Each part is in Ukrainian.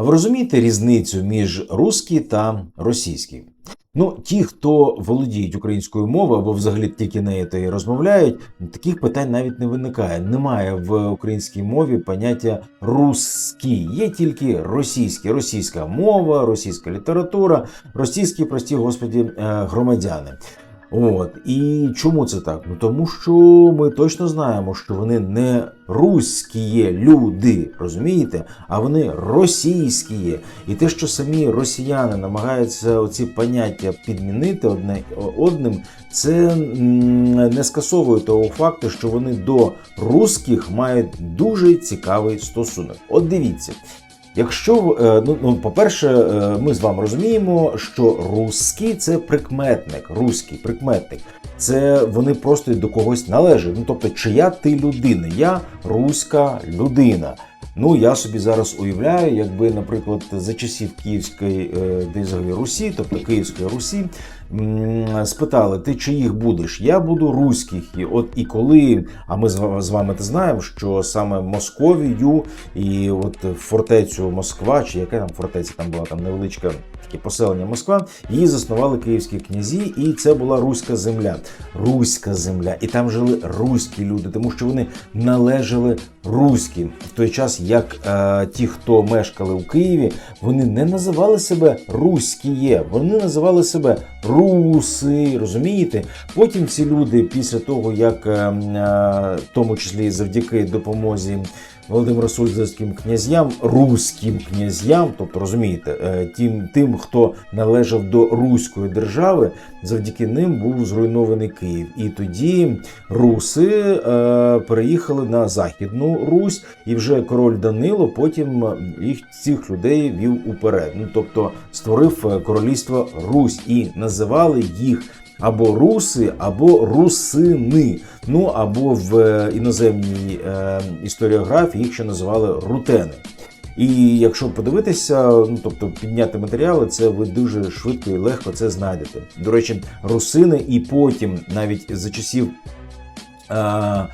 Ви розумієте різницю між русський та російський? Ну, ті, хто володіють українською мовою або взагалі тільки нею та й розмовляють, таких питань навіть не виникає. Немає в українській мові поняття русський. Є тільки російський, російська мова, російська література, російські прості господі е, громадяни. От і чому це так? Ну тому що ми точно знаємо, що вони не руські люди, розумієте, а вони російські. І те, що самі росіяни намагаються оці поняття підмінити одне одним, це не скасовує того факту, що вони до русських мають дуже цікавий стосунок. От дивіться. Якщо е, ну, ну по-перше, е, ми з вами розуміємо, що русський це прикметник, руський прикметник. Це вони просто до когось належать. Ну тобто, чия ти людина? Я руська людина. Ну я собі зараз уявляю, якби, наприклад, за часів Київської е, взагалі Русі, тобто Київської Русі, спитали, ти чиїх будеш? Я буду руських. І от і коли, а ми з вами те знаємо, що саме Московію і от фортецю Москва, чи яка там фортеця там була там невеличка таке поселення Москва, її заснували київські князі, і це була руська земля. Руська земля. І там жили руські люди, тому що вони належали руським. В той час, як е, ті, хто мешкали у Києві, вони не називали себе руськіє, вони називали себе руси. Розумієте? Потім ці люди, після того як е, е, в тому числі завдяки допомозі. Володимиру Суздальським князям, руським князям, тобто розумієте, е, тим, тим, хто належав до руської держави, завдяки ним був зруйнований Київ. І тоді руси е, переїхали на Західну Русь, і вже король Данило потім їх цих людей вів уперед. Ну тобто створив е, королівство Русь і називали їх або руси, або русини. Ну або в е, іноземній е, історіографії їх ще називали рутени. І якщо подивитися, ну тобто підняти матеріали, це ви дуже швидко і легко це знайдете. До речі, русини, і потім навіть за часів. Е,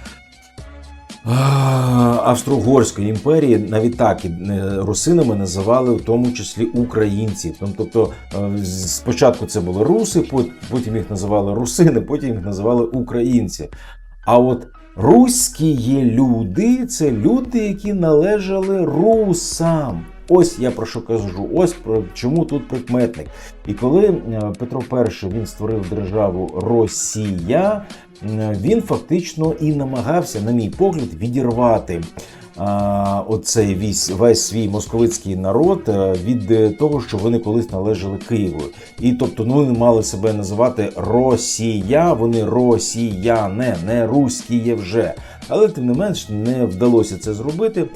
Австро-Угорської імперії навіть так і русинами називали в тому числі українці. Тобто е, спочатку це були руси, потім їх називали русини, потім їх називали українці. А от руські люди це люди, які належали русам. Ось я про що кажу, ось про чому тут прикметник. І коли е, Петро І він створив державу Росія, е, він фактично і намагався, на мій погляд, відірвати а, оцей весь, весь свій московицький народ е, від е, того, що вони колись належали Києву. І тобто ну, вони мали себе називати Росія, вони росіяне, не руські є вже. Але тим не менш не вдалося це зробити.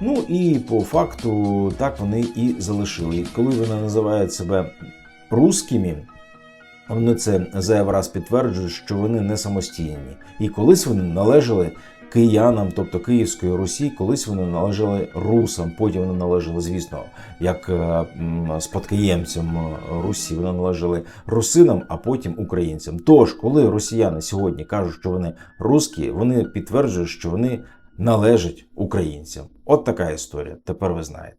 Ну і по факту так вони і залишили. І коли вони називають себе русскими, вони це зайвий раз підтверджують, що вони не самостійні. І колись вони належали киянам, тобто Київської Русі, колись вони належали русам. Потім вони належали, звісно, як е, спадкоємцям Русі, вони належали русинам, а потім українцям. Тож, коли росіяни сьогодні кажуть, що вони русські, вони підтверджують, що вони належать українцям. От така історія. Тепер ви знаєте.